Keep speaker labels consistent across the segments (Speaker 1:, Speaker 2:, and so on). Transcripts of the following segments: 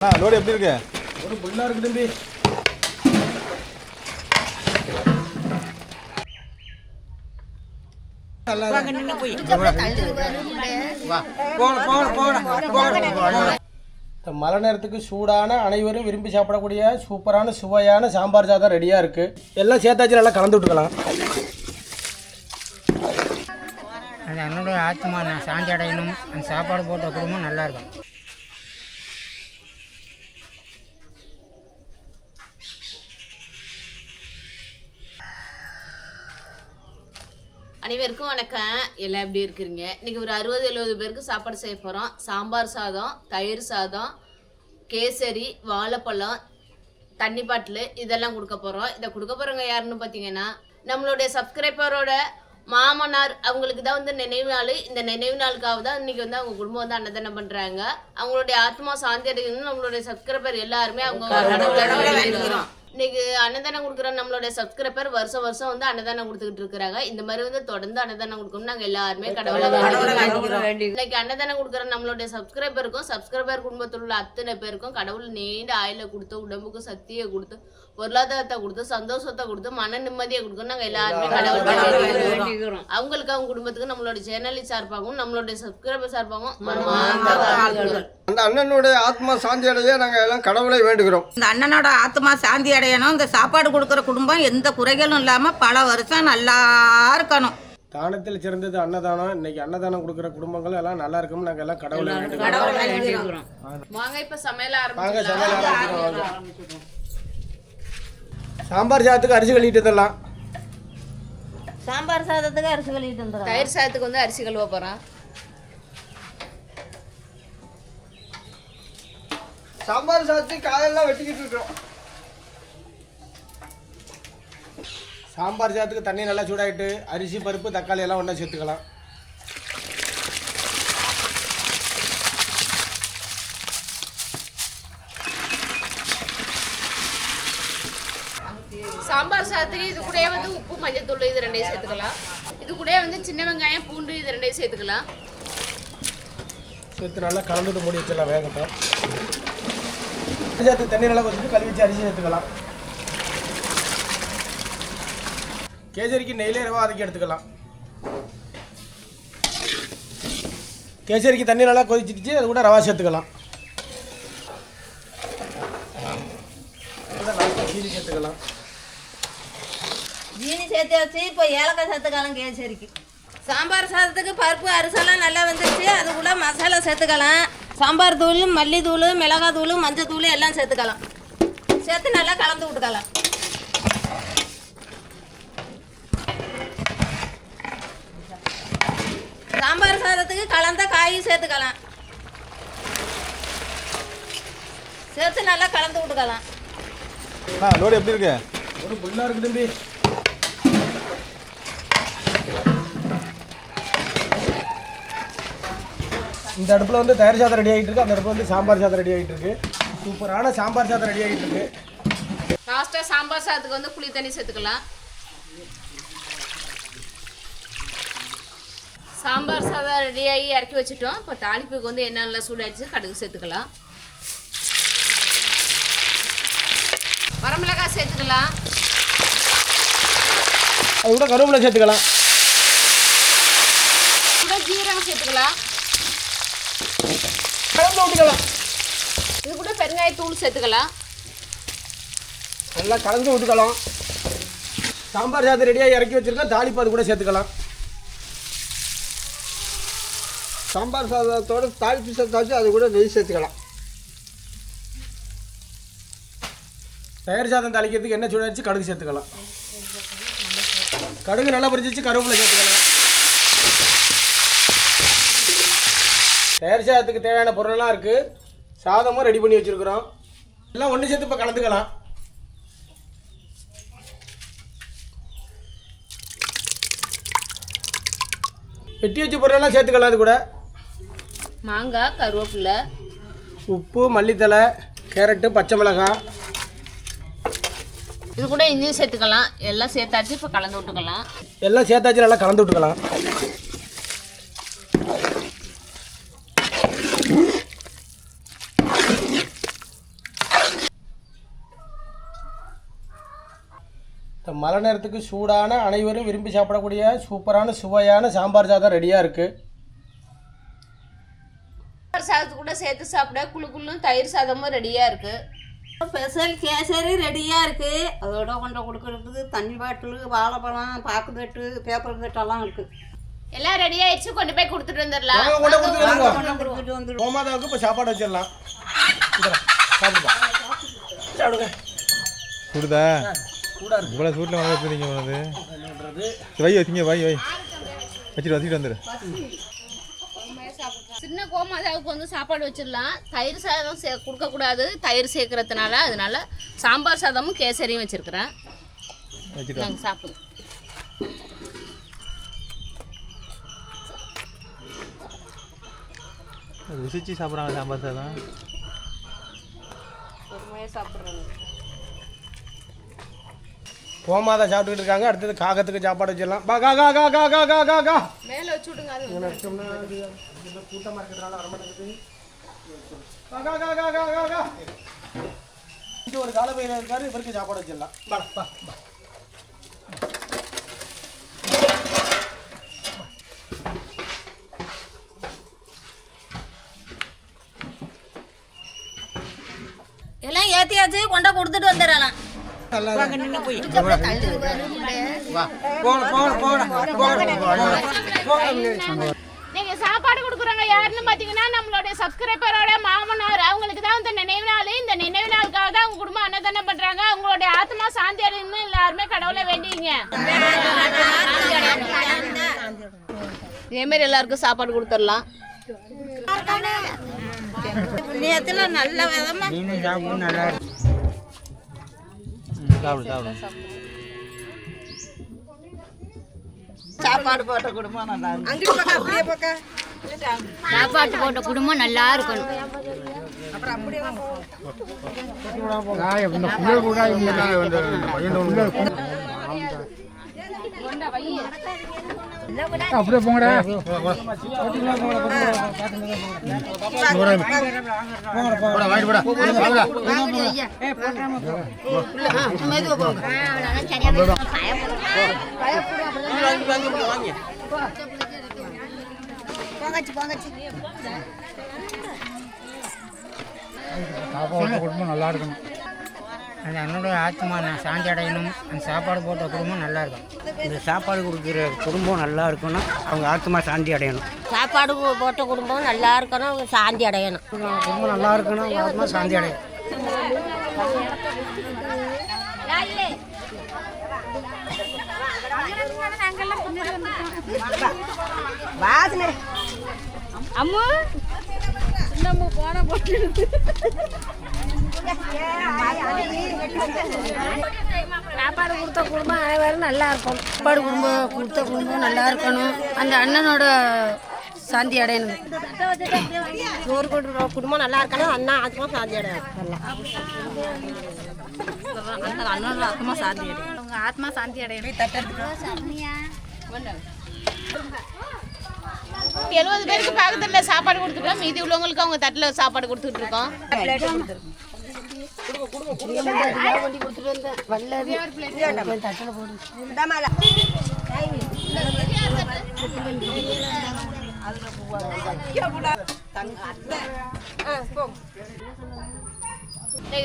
Speaker 1: அண்ணா load எப்படி இருக்கு?
Speaker 2: ஒரு புல்லா இருக்கு தம்பி. இந்த மழை நேரத்துக்கு சூடான அனைவரும் விரும்பி சாப்பிடக்கூடிய சூப்பரான சுவையான சாம்பார் சாதம் ரெடியாக இருக்குது எல்லாம் சேர்த்தாச்சு நல்லா கலந்து விட்டுக்கலாம்.
Speaker 3: அது என்னுடைய ஆத்மா நான் சாந்தி அடையணும். அந்த சாப்பாடு போட்ட குடும்பம் நல்லா
Speaker 4: அனைவருக்கும் வணக்கம். எல்லாம் எப்படி இருக்கிறீங்க? இன்னைக்கு ஒரு அறுபது எழுபது பேருக்கு சாப்பாடு செய்ய போகிறோம் சாம்பார் சாதம் தயிர் சாதம் கேசரி வாழைப்பழம் தண்ணி பாட்டில் இதெல்லாம் கொடுக்க போகிறோம் இதை கொடுக்க போகிறவங்க யாருன்னு பார்த்தீங்கன்னா நம்மளுடைய சப்ஸ்கிரைபரோட மாமனார் அவங்களுக்கு தான் வந்து நினைவு நாள். இந்த நினைவு நாளுக்காக தான் இன்னைக்கு வந்து அவங்க குடும்பம் வந்து அன்னதானம் பண்ணுறாங்க அவங்களுடைய ஆத்மா சாந்தி அடையணும்னு நம்மளுடைய சப்ஸ்கிரைபர் எல்லாருமே அவங்க இன்னைக்கு அன்னதானம் கொடுக்குற நம்மளுடைய சப்ஸ்கிரைபர் வருஷம் வருஷம் வந்து அன்னதானம் கொடுத்துக்கிட்டு இருக்கிறாங்க. இந்த மாதிரி வந்து தொடர்ந்து அன்னதானம் கொடுக்கணும் நாங்க எல்லாருமே கடவுளை வேண்டிக்கிறோம். இன்னைக்கு அன்னதானம் கொடுக்குற நம்மளுடைய சப்ஸ்கிரைபருக்கும் சப்ஸ்கிரைபர் குடும்பத்தில் உள்ள அத்தனை பேருக்கும் கடவுள் நீண்ட ஆயில கொடுத்து உடம்புக்கு சக்தியை கொடுத்து பொருளாதாரத்தை கொடுத்து சந்தோஷத்தை கொடுத்து மன நிம்மதியை கொடுக்கணும் நாங்க எல்லாருமே கடவுள் வேண்டிக்கிறோம். அவங்களுக்கு அவங்க குடும்பத்துக்கு நம்மளோட சேனலி சார்பாகவும் நம்மளுடைய சப்ஸ்கிரைபர் சார்பாகவும் மனமார்ந்த வாழ்த்துக்கள்.
Speaker 5: அந்த அண்ணனுடைய ஆத்மா சாந்தி அடைய நாங்கள் எல்லாம் கடவுளை வேண்டுகிறோம்.
Speaker 6: இந்த அண்ணனோட ஆத்மா சாந்தி அடையணும். இந்த சாப்பாடு கொடுக்குற குடும்பம் எந்த குறைகளும் இல்லாமல் பல வருஷம் நல்லா இருக்கணும்.
Speaker 2: தானத்தில் சிறந்தது அன்னதானம். இன்னைக்கு அன்னதானம் கொடுக்குற குடும்பங்கள் எல்லாம் நல்லா இருக்கும் நாங்கள் எல்லாம் கடவுளை வேண்டுகிறோம்
Speaker 4: வாங்க இப்ப சமையல்
Speaker 2: வாங்க சமையல் ஆரம்பிக்கிறோம், வாங்க. சாம்பார் சாதத்துக்கு அரிசி கழிட்டு தரலாம்
Speaker 6: சாம்பார் சாதத்துக்கு அரிசி கழிட்டு வந்துடும்
Speaker 4: தயிர் சாதத்துக்கு வந்து அரிசி கழுவ போறேன்
Speaker 5: சாம்பார் சாதத்துக்கு காயெல்லாம் வெட்டிக்கிட்டு இருக்கிறோம்.
Speaker 2: சாம்பார் சாதத்துக்கு தண்ணி நல்லா சூடாயிட்டு அரிசி பருப்பு தக்காளி எல்லாம் ஒன்றா சேர்த்துக்கலாம்.
Speaker 4: சாம்பார் சாதத்துக்கு இது கூடயே வந்து உப்பு மஞ்சத்தூள் இது ரெண்டையும் சேர்த்துக்கலாம். இது கூடயே வந்து சின்ன வெங்காயம் பூண்டு இது ரெண்டையும் சேர்த்துக்கலாம்.
Speaker 2: சேர்த்து நல்லா கலந்துட்டு மூடி வச்சிடலாம் வேகட்டும். தண்ணி நல்லா கொதிச்சு கழுவி வச்சு அரிசி சேர்த்துக்கலாம். கேசரிக்கு நெய்லே ரவா அதுக்கு எடுத்துக்கலாம். கேசரிக்கு தண்ணி நல்லா கொதிச்சிடுச்சு அது கூட ரவா சேர்த்துக்கலாம். சீனி சேர்த்துக்கலாம்.
Speaker 6: ஜீனி சேர்த்து வச்சு இப்போ ஏலக்காய் சேர்த்துக்கலாம் கேசரிக்கு. சாம்பார் சாதத்துக்கு பருப்பு அரிசெல்லாம் நல்லா வந்துருச்சு அதுக்குள்ள மசாலா சேர்த்துக்கலாம். சாம்பார் தூள் மல்லித்தூள் மிளகாய் தூள் மஞ்சள் தூள் எல்லாம் சேர்த்துக்கலாம். சேர்த்து நல்லா கலந்து விட்டுக்கலாம். சாம்பார் சாதத்துக்கு கலந்த காயும் சேர்த்துக்கலாம். சேர்த்து நல்லா கலந்து விட்டுக்கலாம்.
Speaker 1: அண்ணா லோடு எப்படி இருக்கு?
Speaker 2: ஒரு புல்லா இருக்கு தம்பி. இந்த அடுப்பில் வந்து தயிர் சாதம் ரெடி ஆகிட்டு இருக்கு. அந்த அடுப்பில் வந்து சாம்பார் சாதம் ரெடி ஆகிட்டு இருக்கு. சூப்பரான சாம்பார் சாதம் ரெடி ஆகிட்டு இருக்கு.
Speaker 4: லாஸ்ட்டாக சாம்பார் சாதத்துக்கு வந்து புளி தண்ணி சேர்த்துக்கலாம். சாம்பார் சாதம் ரெடியாகி இறக்கி வச்சுட்டோம். இப்போ தாளிப்புக்கு வந்து என்னென்ன சூடாச்சு கடுகு சேர்த்துக்கலாம். வரமிளகாய் சேர்த்துக்கலாம்.
Speaker 2: அது கூட கருவேப்பிலை சேர்த்துக்கலாம்.
Speaker 4: கூட ஜீரகம் சேர்த்துக்கலாம்.
Speaker 2: கலந்து
Speaker 4: இது கூட பெருங்காயத்தூள் சேர்த்துக்கலாம்.
Speaker 2: நல்லா கலந்து விட்டுக்கலாம் சாம்பார் சாதம் ரெடியாக இறக்கி வச்சிருக்கோம். தாளிப்பு அது கூட சேர்த்துக்கலாம்.
Speaker 5: சாம்பார் சாதத்தோட தாளிப்பு சேர்த்தாச்சும் அது கூட நெய் சேர்த்துக்கலாம்.
Speaker 2: தயிர் சாதம் தாளிக்கிறதுக்கு என்ன சூடாச்சு கடுகு சேர்த்துக்கலாம். கடுகு நல்லா பொரிச்சிச்சு கருவேப்பிலை சேர்த்துக்கலாம். தயிர் சாதத்துக்கு தேவையான பொருளெல்லாம் இருக்குது சாதமும் ரெடி பண்ணி வச்சுருக்குறோம். எல்லாம் ஒன்று சேர்த்து இப்போ கலந்துக்கலாம். வெட்டி வச்ச பொருளெல்லாம் சேர்த்துக்கலாம் அது கூட.
Speaker 4: மாங்காய் கருவேப்பிலை.
Speaker 2: உப்பு மல்லித்தலை கேரட்டு பச்சை மிளகாய்.
Speaker 4: இது கூட இஞ்சி சேர்த்துக்கலாம். எல்லாம் சேர்த்தாச்சு இப்போ கலந்து விட்டுக்கலாம்.
Speaker 2: எல்லாம் சேர்த்தாச்சு நல்லா கலந்து விட்டுக்கலாம். இந்த மழை நேரத்துக்கு சூடான அனைவரும் விரும்பி சாப்பிடக்கூடிய சூப்பரான சுவையான சாம்பார் சாதம் ரெடியாக இருக்குது
Speaker 4: சாம்பார் சாதத்து கூட சேர்த்து சாப்பிட குழு குள்ளும் தயிர் சாதமும் ரெடியா இருக்கு.
Speaker 6: ஸ்பெஷல் கேசரி ரெடியாக இருக்குது அதோட கொண்டு கொடுக்கறதுக்கு தண்ணி பாட்டில் வாழைப்பழம் பாக்கு தட்டு பேப்பர் தட்டெல்லாம் இருக்குது
Speaker 4: எல்லாம் ரெடி ஆயிடுச்சு கொண்டு போய் கொடுத்துட்டு வந்துடலாம்.
Speaker 2: வாங்க, கொண்டு கொடுத்துட்டு
Speaker 6: வந்துடும்
Speaker 2: கோமாதாவுக்கு இப்போ சாப்பாடு வச்சிடலாம். சாப்பிடுங்க.
Speaker 1: சுடுதா இவ்வளோ சூட்டில் உனது
Speaker 2: என்னன்றது?
Speaker 1: வை வச்சுங்க வை வை. வச்சுட்டு வச்சுட்டு வந்துடு
Speaker 4: கோமாதாவுக்கு வந்து சாப்பாடு வச்சிடலாம். தயிர் சாதம் சே கொடுக்கக்கூடாது. தயிர் சேர்க்கறதுனால அதனால சாம்பார் சாதமும் கேசரியும் வச்சிருக்கிறேன். நாங்கள் சாப்பிடுவோம்
Speaker 1: ருசிச்சு சாப்பிட்றாங்க சாம்பார் சாதம்.
Speaker 2: கோமாதா சாப்பிட்டுக்கிட்டு இருக்காங்க அடுத்தது காகத்துக்கு சாப்பாடு வச்சிடலாம் பா கா கா கா கா கா கா கா கா
Speaker 4: மேலே வச்சு விடுங்க அது
Speaker 2: கூட்டமாக இருக்கிறதுனால வர மாட்டேங்குது கா கா கா கா கா கா ஒரு கால பையன் இருக்காரு இவருக்கு சாப்பாடு வச்சிடலாம் பா பா பா
Speaker 6: எல்லாம் ஏற்றியாச்சு கொண்டு கொடுத்துட்டு வந்துடலாம்
Speaker 4: நீங்க சாப்பாடு கொடுக்குறவங்க யாருன்னு பாத்தீங்கன்னா நம்மளுடைய சப்ஸ்கிரைபரோட மாமனார் அவங்களுக்கு தான் இந்த நினைவு நாள். இந்த நினைவு நாளுக்காக தான் அவங்க குடும்பம் அன்னதானம் பண்றாங்க. அவங்களுடைய ஆத்மா சாந்தி அடையணும்னு எல்லாருமே கடவுளை வேண்டிங்க இதே மாதிரி எல்லாருக்கும் சாப்பாடு கொடுத்துடலாம்.
Speaker 6: நல்ல விதமாக
Speaker 1: சாப்பிடு சாப்பிடு
Speaker 6: சாப்பாடு. போட்ட குடும்பம் நல்லா இருக்கு அப்படியே பக்கம்
Speaker 7: சாப்பாட்டு போட்ட குடும்பம் நல்லா இருக்கணும்
Speaker 3: இந்த புயல் அப்படியே போங்கடா. பொங்கச்சு பொங்கச்சு குடும்பம் நல்லா இருக்கணும். அது என்னுடைய ஆத்மா நான் சாந்தி அடையணும். அந்த சாப்பாடு போட்ட குடும்பம் நல்லா இருக்கும். இந்த சாப்பாடு கொடுக்குற குடும்பம் நல்லா இருக்கணும். அவங்க ஆத்மா சாந்தி அடையணும்.
Speaker 7: சாப்பாடு போட்ட குடும்பம் நல்லா இருக்கணும் அவங்க சாந்தி அடையணும்.
Speaker 3: குடும்பம் நல்லா இருக்கணும் அவங்க ஆத்மா சாந்தி அடையணும்.
Speaker 7: அம்மு சாப்பாடு கொடுத்த குடும்பம் அனைவரும் நல்லா இருக்கும் சாப்பாடு குடும்பம் கொடுத்த குடும்பம் நல்லா இருக்கணும் அந்த அண்ணனோட சாந்தி அடையணும். ஒரு குடும்பம் நல்லா இருக்கணும் அண்ணா ஆத்மா சாந்தி அடையணும்.
Speaker 6: அண்ணனோட ஆத்மா சாந்தி
Speaker 7: அவங்க ஆத்மா சாந்தி அடையணும்
Speaker 4: எழுபது பேருக்கு பக்கத்துல சாப்பாடு கொடுத்துட்டோம். மீதி உள்ளவங்களுக்கு அவங்க தட்டுல சாப்பாடு கொடுத்துட்டு இருக்கோம்.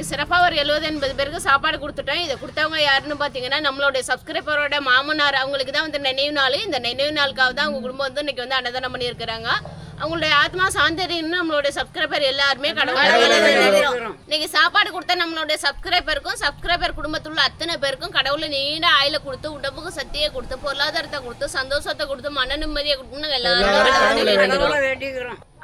Speaker 4: சிறப்பாக ஒரு எழுபது எண்பது பேருக்கு சாப்பாடு கொடுத்துட்டோம். இதை கொடுத்தவங்க யாருன்னு பார்த்தீங்கன்னா நம்மளுடைய சப்ஸ்கிரைபரோட மாமனார். அவங்களுக்கு தான் வந்து நினைவு நாள். இந்த நினைவு நாளுக்காக தான் அவங்க குடும்பம் வந்து இன்னைக்கு வந்து அன்னதானம் பண்ணியிருக்கிறாங்க. அவங்களுடைய ஆத்மா சாந்தரின்னு நம்மளுடைய சப்ஸ்கிரைபர் எல்லாருமே கடவுள். இன்னைக்கு சாப்பாடு கொடுத்த நம்மளுடைய சப்ஸ்கிரைபருக்கும் சப்ஸ்கிரைபர் குடும்பத்தில் உள்ள அத்தனை பேருக்கும் கடவுளை நீண்ட ஆயில கொடுத்து உடம்புக்கு சக்தியை கொடுத்து பொருளாதாரத்தை கொடுத்து சந்தோஷத்தை கொடுத்து மன நிம்மதியை கொடுத்து எல்லாரும்
Speaker 6: வேண்டிக்கிறோம்.